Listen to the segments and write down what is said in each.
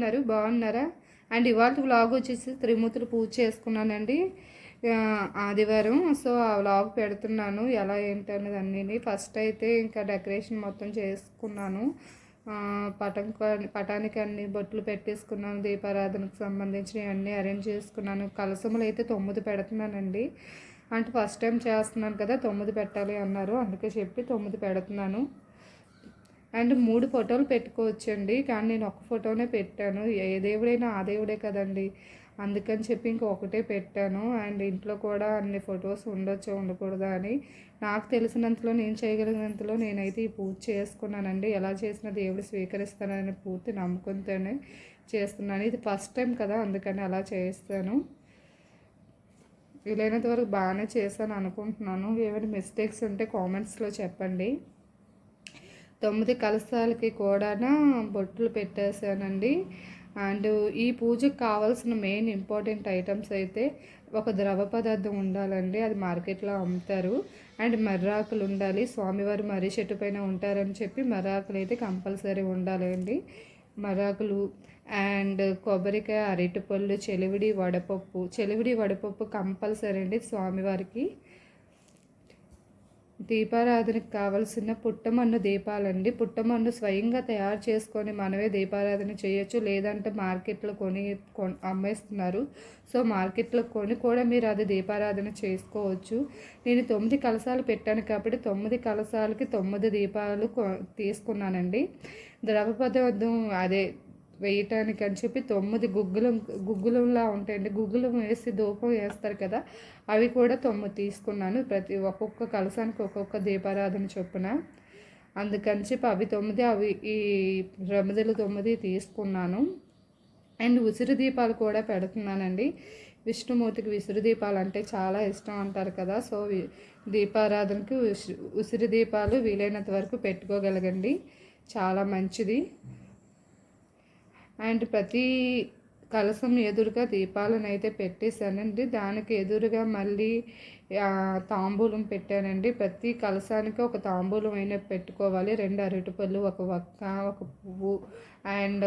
ఉన్నారు. బాగున్నారా? అండ్ ఇవాళ వ్లాగ్ వచ్చేసి త్రిమూర్తులు పూజ చేసుకున్నానండి. ఆదివారం. సో ఆ వ్లాగ్ పెడుతున్నాను. ఎలా ఏంటనేది అన్నీ ఫస్ట్ అయితే ఇంకా డెకరేషన్ మొత్తం చేసుకున్నాను. ఆ, పటం పటానికి అన్ని బొట్లు పెట్టేసుకున్నాను. దీపారాధనకు సంబంధించినవి అన్నీ అరేంజ్ చేసుకున్నాను. కలసములు అయితే తొమ్మిది పెడుతున్నానండి. అంటే ఫస్ట్ టైం చేస్తున్నాను కదా తొమ్మిది పెట్టాలి అన్నారు. అందుకే చెప్పి తొమ్మిది పెడుతున్నాను. అండ్ మూడు ఫోటోలు పెట్టుకోవచ్చండి. కానీ నేను ఒక ఫోటోనే పెట్టాను. ఏ దేవుడైనా ఆ దేవుడే కదండి. అందుకని చెప్పి ఇంక ఒకటే పెట్టాను. అండ్ ఇంట్లో కూడా అన్ని ఫొటోస్ ఉండొచ్చో ఉండకూడదా అని నాకు తెలిసినంతలో నేను చేయగలిగినంతలో నేనైతే ఈ పూజ చేసుకున్నానండి. ఎలా చేసినా దేవుడు స్వీకరిస్తానని పూర్తి నమ్ముకుంటేనే చేస్తున్నాను. ఇది ఫస్ట్ టైం కదా అందుకని అలా చేస్తాను. వీలైనంత వరకు బాగానే చేశాను అనుకుంటున్నాను. ఏమైనా మిస్టేక్స్ ఉంటే కామెంట్స్లో చెప్పండి. తొమ్మిది కలశాలకి కూడా బొట్లు పెట్టేశానండి. అండ్ ఈ పూజకు కావాల్సిన మెయిన్ ఇంపార్టెంట్ ఐటమ్స్ అయితే ఒక ద్రవ పదార్థం ఉండాలండి అది మార్కెట్లో అమ్ముతారు. అండ్ మర్రాకులు ఉండాలి స్వామివారు మర్రి చెట్టు పైన ఉంటారని చెప్పి మర్రాకులు అయితే కంపల్సరీ ఉండాలండి. మర్రాకులు అండ్ కొబ్బరికాయ అరటిపళ్ళు చెలివిడి వడపప్పు. చెలివిడి వడపప్పు కంపల్సరీ అండి స్వామివారికి. దీపారాధనకి కావలసిన పుట్టమన్ను దీపాలండి. పుట్టమన్ను స్వయంగా తయారు చేసుకొని మనమే దీపారాధన చేయొచ్చు. లేదంటే మార్కెట్లో కొని కొన్ అమ్మేస్తున్నారు. సో మార్కెట్లో కొని కూడా మీరు అది దీపారాధన చేసుకోవచ్చు. నేను తొమ్మిది కలసాలు పెట్టాను కాబట్టి తొమ్మిది కలసాలకి తొమ్మిది దీపాలు కొ- తీసుకున్నానండి. ద్రవపదార్థం అదే వేయటానికి అని చెప్పి తొమ్మిది గుగ్గులం గుగ్గులంలా ఉంటాయండి. గుగ్గులం వేసి ధూపం వేస్తారు కదా అవి కూడా తొమ్మిది తీసుకున్నాను. ప్రతి ఒక్కొక్క కలసానికి ఒక్కొక్క దీపారాధన చొప్పున. అందుకని చెప్పి అవి తొమ్మిది అవి ఈ రమదలు తొమ్మిది తీసుకున్నాను. అండ్ ఉసిరి దీపాలు కూడా పెడుతున్నానండి. విష్ణుమూర్తికి విసిరి దీపాలు అంటే చాలా ఇష్టం అంటారు కదా సో దీపారాధనకి ఉసి- ఉసిరి దీపాలు వీలైనంత వరకు పెట్టుకోగలగండి. చాలా మంచిది. అండ్ ప్రతి కలసం ఎదురుగా దీపాలను అయితే పెట్టేశానండి. దానికి ఎదురుగా మళ్ళీ తాంబూలం పెట్టానండి. ప్రతి కలసానికి ఒక తాంబూలం అయినా పెట్టుకోవాలి. రెండు అరటిపళ్ళు ఒక వక్క ఒక పువ్వు అండ్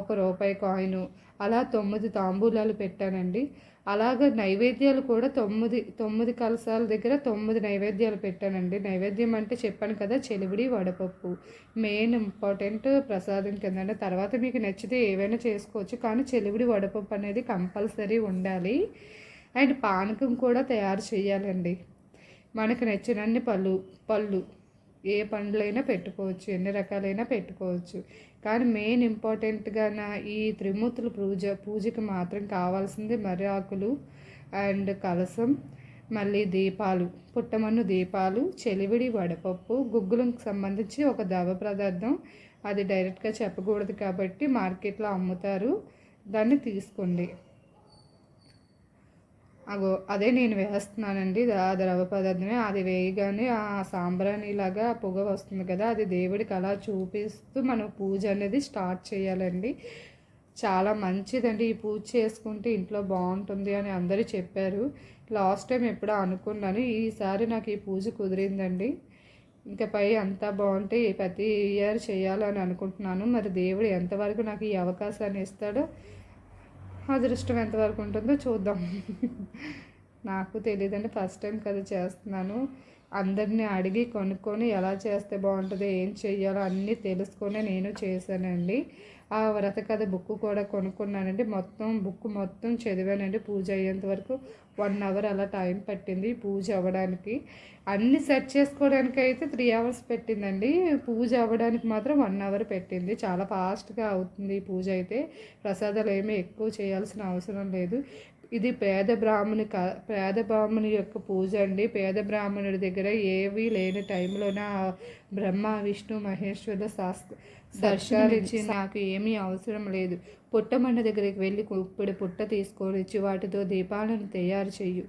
ఒక రూపాయి కాయిన్. అలా తొమ్మిది తాంబూలాలు పెట్టానండి. అలాగ నైవేద్యాలు కూడా తొమ్మిది తొమ్మిది కలసాల దగ్గర తొమ్మిది నైవేద్యాలు పెట్టానండి. నైవేద్యం అంటే చెప్పాను కదా చెలివిడి వడపప్పు మెయిన్ ఇంపార్టెంట్ ప్రసాదం కింద తర్వాత మీకు నచ్చితే ఏవైనా చేసుకోవచ్చు కానీ చెలివిడి వడపప్పు అనేది కంపల్సరీ ఉండాలి. అండ్ పానకం కూడా తయారు చేయాలండి. మనకు నచ్చినన్ని పళ్ళు పళ్ళు ఏ పండ్లైనా పెట్టుకోవచ్చు ఎన్ని రకాలైనా పెట్టుకోవచ్చు. కానీ మెయిన్ ఇంపార్టెంట్గా నా ఈ త్రిమూర్తుల పూజ పూజకి మాత్రం కావాల్సింది మర్రి ఆకులు అండ్ కలసం మళ్ళీ దీపాలు పుట్టమన్ను దీపాలు చెలివిడి వడపప్పు గుగ్గులకు సంబంధించి ఒక దవ పదార్థం అది డైరెక్ట్గా చెప్పకూడదు కాబట్టి మార్కెట్లో అమ్ముతారు. దాన్ని తీసుకోండి. అగో అదే నేను వేస్తున్నానండి. ఆ ద్రవ పదార్థమే. అది వేయగానే ఆ సాంబ్రాణిలాగా పొగ వస్తుంది కదా అది దేవుడికి అలా చూపిస్తూ మనం పూజ అనేది స్టార్ట్ చేయాలండి. చాలా మంచిదండి ఈ పూజ చేసుకుంటే ఇంట్లో బాగుంటుంది అని అందరూ చెప్పారు. లాస్ట్ టైం ఎప్పుడో అనుకున్నాను ఈసారి నాకు ఈ పూజ కుదిరిందండి. ఇంకా పై అంతా బాగుంటే ప్రతి ఇయర్ చేయాలని అనుకుంటున్నాను. మరి దేవుడు ఎంతవరకు నాకు ఈ అవకాశాన్ని ఇస్తాడో అదృష్టం ఎంతవరకు ఉంటుందో చూద్దాం. నాకు తెలియదండి ఫస్ట్ టైం కదా చేస్తున్నాను. అందరినీ అడిగి కొనుక్కొని ఎలా చేస్తే బాగుంటుందో ఏం చెయ్యాలో అన్నీ తెలుసుకొని నేను చేశానండి. ఆ వ్రత కథ బుక్ కూడా కొనుక్కున్నానండి. మొత్తం బుక్ మొత్తం చదివానండి. పూజ అయ్యేంత వరకు వన్ అవర్ అలా టైం పట్టింది పూజ అవ్వడానికి. అన్ని సెట్ చేసుకోవడానికి అయితే త్రీ అవర్స్ పెట్టిందండి. పూజ అవ్వడానికి మాత్రం వన్ అవర్ పెట్టింది. చాలా ఫాస్ట్గా అవుతుంది పూజ అయితే. ప్రసాదాలు ఏమీ ఎక్కువ చేయాల్సిన అవసరం లేదు. ఇది పేద బ్రాహ్మణి క పేద బ్రాహ్మణి యొక్క పూజ అండి. పేద బ్రాహ్మణుడి దగ్గర ఏవి లేని టైంలోనే బ్రహ్మ విష్ణు మహేశ్వరుల శాస్త్ర దర్శనాలిచ్చి నాకు ఏమీ అవసరం లేదు. పుట్టమన్న దగ్గరికి వెళ్ళి కుప్పిడి పుట్ట తీసుకొని వచ్చి వాటితో దీపాలను తయారు చెయ్యు.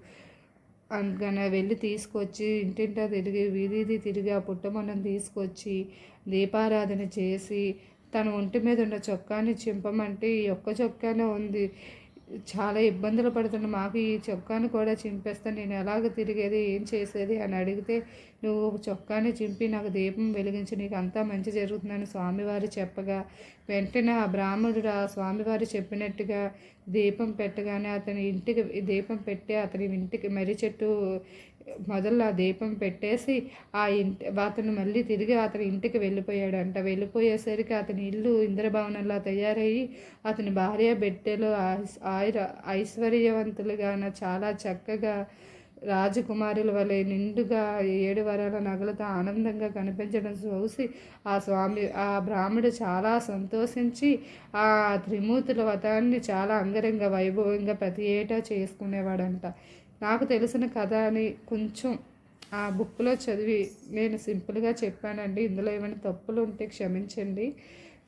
అందుకని వెళ్ళి తీసుకొచ్చి ఇంటింటా తిరిగి వీధి తిరిగి ఆ పుట్టమన్నం తీసుకొచ్చి దీపారాధన చేసి తన ఒంటి మీద ఉన్న చొక్కాని చింపమంటే ఈ ఒక్క చొక్కానే ఉంది. చాలా ఇబ్బందులు పడుతున్నా మాకు ఈ చొక్కాను కూడా చింపేస్తాను నేను ఎలాగ తిరిగేది ఏం చేసేది అని అడిగితే నువ్వు చొక్కాని చింపి నాకు దీపం వెలిగించి నీకు అంతా మంచి జరుగుతుందని స్వామివారు చెప్పగా వెంటనే ఆ బ్రాహ్మణుడు ఆ స్వామివారు చెప్పినట్టుగా దీపం పెట్టగానే అతని ఇంటికి దీపం పెట్టి అతని ఇంటికి మర్రి చెట్టు మొదలు ఆ దీపం పెట్టేసి ఆ ఇంటి అతను మళ్ళీ తిరిగి అతని ఇంటికి వెళ్ళిపోయాడంట. వెళ్ళిపోయేసరికి అతని ఇల్లు ఇంద్రభవనంలా తయారయ్యి అతని భార్య బిడ్డలు ఆయుర చాలా చక్కగా రాజకుమారుల వలె నిండుగా ఏడు వరాల నగలతో ఆనందంగా కనిపించడం చూసి ఆ స్వామి ఆ బ్రాహ్మడు చాలా సంతోషించి ఆ త్రిమూర్తుల వ్రతాన్ని చాలా అంగరంగ వైభవంగా ప్రతి ఏటా చేసుకునేవాడంట. నాకు తెలిసిన కథ అని కొంచెం ఆ బుక్లో చదివి నేను సింపుల్గా చెప్పానండి. ఇందులో ఏమైనా తప్పులు ఉంటే క్షమించండి.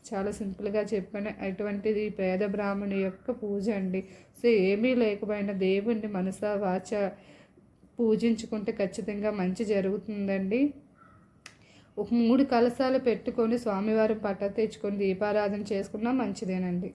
చాలా సింపుల్గా చెప్పాను. అటువంటిది పేద బ్రాహ్మణి యొక్క పూజ అండి. సో ఏమీ లేకపోయినా దేవుణ్ణి మనస వాచ పూజించుకుంటే ఖచ్చితంగా మంచి జరుగుతుందండి. ఒక మూడు కలశాలు పెట్టుకొని స్వామివారి పట్ట తెచ్చుకొని దీపారాధన చేసుకున్నా మంచిదేనండి.